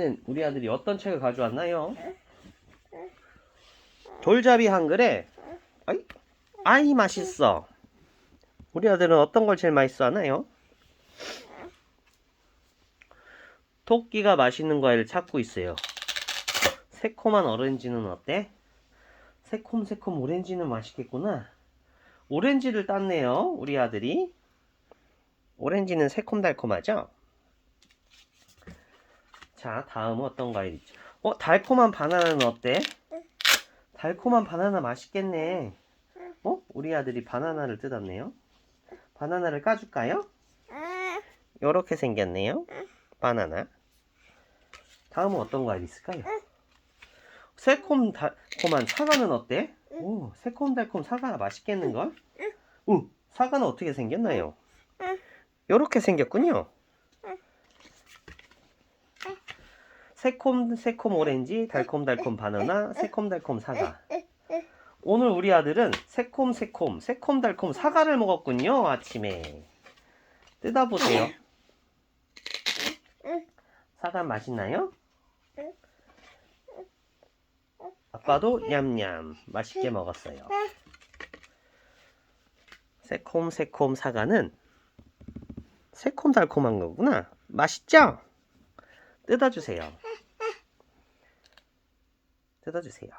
이번엔 우리 아들이 어떤 책을 가져왔나요? 돌잡이 한글에 아이, 아이 맛있어. 우리 아들은 어떤 걸 제일 맛있어 하나요? 토끼가 맛있는 과일을 찾고 있어요. 새콤한 오렌지는 어때? 새콤새콤 오렌지는 맛있겠구나. 오렌지를 땄네요, 우리 아들이. 오렌지는 새콤달콤하죠? 자, 다음은 어떤 과일 있죠? 어, 달콤한 바나나는 어때? 달콤한 바나나 맛있겠네. 어? 우리 아들이 바나나를 뜯었네요. 바나나를 까줄까요? 요렇게 생겼네요. 바나나. 다음은 어떤 과일 있을까요? 새콤달콤한 사과는 어때? 오, 새콤달콤 사과 맛있겠는걸? 오, 사과는 어떻게 생겼나요? 요렇게 생겼군요. 새콤 새콤 오렌지, 달콤달콤 바나나, 새콤달콤 사과. 오늘 우리 아들은 새콤 새콤 새콤달콤 사과를 먹었군요 아침에. 뜯어보세요. 사과 맛있나요? 아빠도 냠냠 맛있게 먹었어요. 새콤새콤 사과는 새콤달콤한 거구나. 맛있죠? 뜯어주세요. 뜯어주세요.